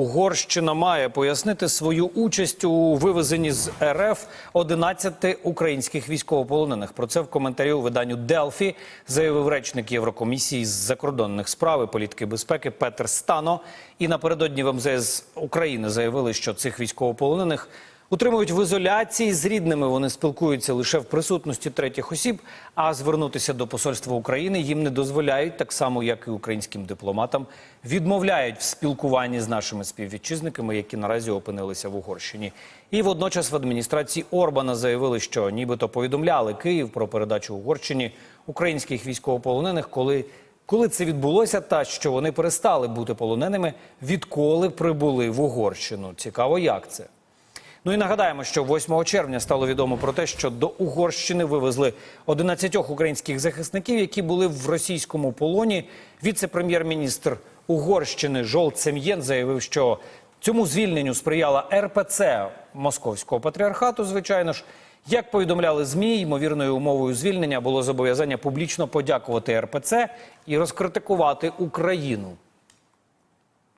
Угорщина має пояснити свою участь у вивезенні з РФ 11 українських військовополонених. Про це в коментарі у виданню Делфі заявив речник Єврокомісії з закордонних справ і політики безпеки Петер Стано. І напередодні в МЗС України заявили, що цих військовополонених утримують в ізоляції з рідними. Вони спілкуються лише в присутності третіх осіб. А звернутися до посольства України їм не дозволяють, так само як і українським дипломатам, відмовляють в спілкуванні з нашими співвітчизниками, які наразі опинилися в Угорщині. І водночас в адміністрації Орбана заявили, що нібито повідомляли Київ про передачу Угорщині українських військовополонених, коли. Коли це відбулося, та що вони перестали бути полоненими, відколи прибули в Угорщину. Цікаво, як це. Ну і нагадаємо, що 8 червня стало відомо про те, що до Угорщини вивезли 11 українських захисників, які були в російському полоні. Віце-прем'єр-міністр Угорщини Жол Цем'єн заявив, що цьому звільненню сприяла РПЦ Московського патріархату. Звичайно ж, як повідомляли змі, ймовірною умовою звільнення було зобов'язання публічно подякувати РПЦ і розкритикувати Україну.